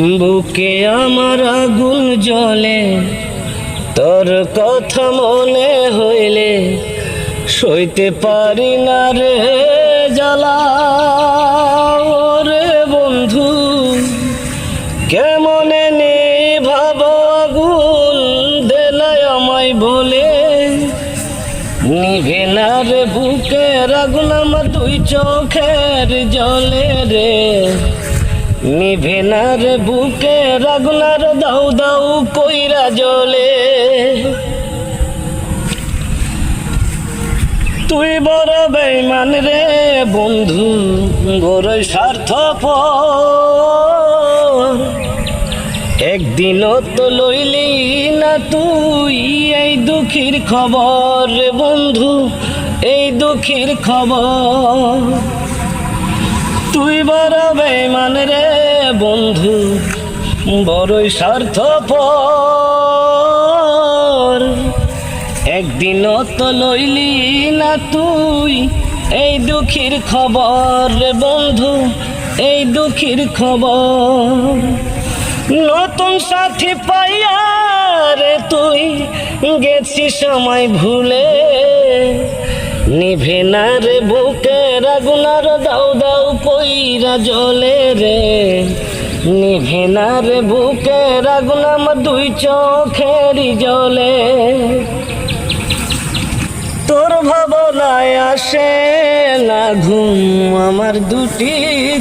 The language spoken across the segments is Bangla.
বুকে আমার আগুন জ্বলে, তোর কথা মনে হইলে সইতে পারি না রে জ্বালা। রে বন্ধু, কেমনে নে ভাব আগুন? দেলায় আমায় বলে, নিভে না রে বুকের আগুন আমার দুই চোখের জলে রে। নিভে বুকে রে বুকের আগুন আর দাউ দাউ কইরা জলে। তুই বড় বেইমান রে বন্ধু বড় স্বার্থ একদিনও তো লইলি না তুই এই দুঃখীর খবর বন্ধু, এই দুঃখীর খবর। তুই বড় বেইমান রে বন্ধু, বড়ই স্বার্থপর। একদিনও তো লইলি না তুই এই দুঃখীর খবর রে বন্ধু, এই দুঃখীর খবর। নতুন সাথী পাইয়া রে তুই গেছি সময় ভুলে। নিভে রে বুকের আগুনার দাউ দাউ কইরা জলে রে। নিভে না রে বুকের আগুন দুই চোখেরই জলে। তোর ভাবনায় আসে না ঘুম আমার দুটি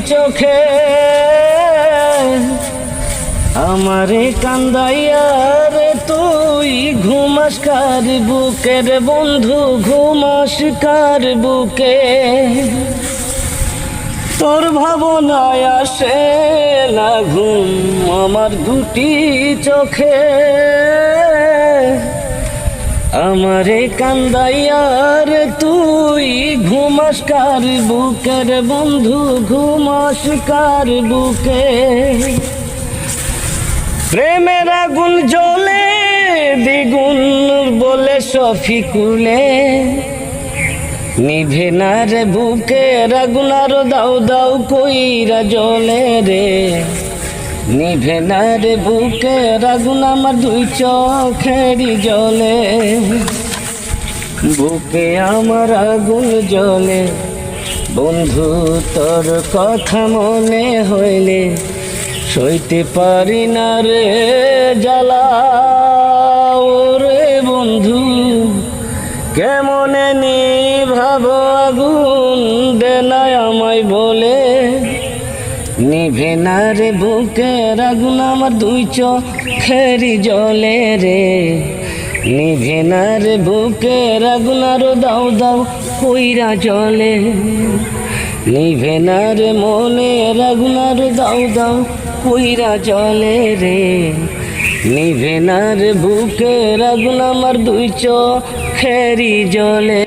চোখে। আমারে কান্দাইয়া রে ঘুমাস কার বুকে বন্ধু ঘুমাস কার বুকে। তোর ভাবনায় আসে না ঘুম আমার দুটি চোখে। আমারে কান্দাইয়া রে তুই ঘুমাস কার বুকে রে বন্ধু ঘুমাস কার বুকে। প্রেমের আগুন দ্বিগুণ বলে সফিকুলে নিভে না রে বুকে আগুন আরও দাও দাও কইরা জ্বলে রে। নিভে না রে বুকে আগুন আমার দুই চোখেরই জলে। বুকে আমার আগুন জ্বলে। বন্ধু, তোর কথা মনে হইলে সইতে পারি না রে, জ্বালা। নিভাব আগুন দেনায় আমায় বলে। নিভে না রে বুকের আগুন, আমার দুই চোখেরই জলে রে। নিভে না রে বুকের আগুন, আরও দাও দাও কইরা জলে। নিভে না রে মনের আগুন, আরও দাও দাও কইরা জলে রে। নিভে না রে বুকের আগুন, আমার দুই চোখেরই জলে।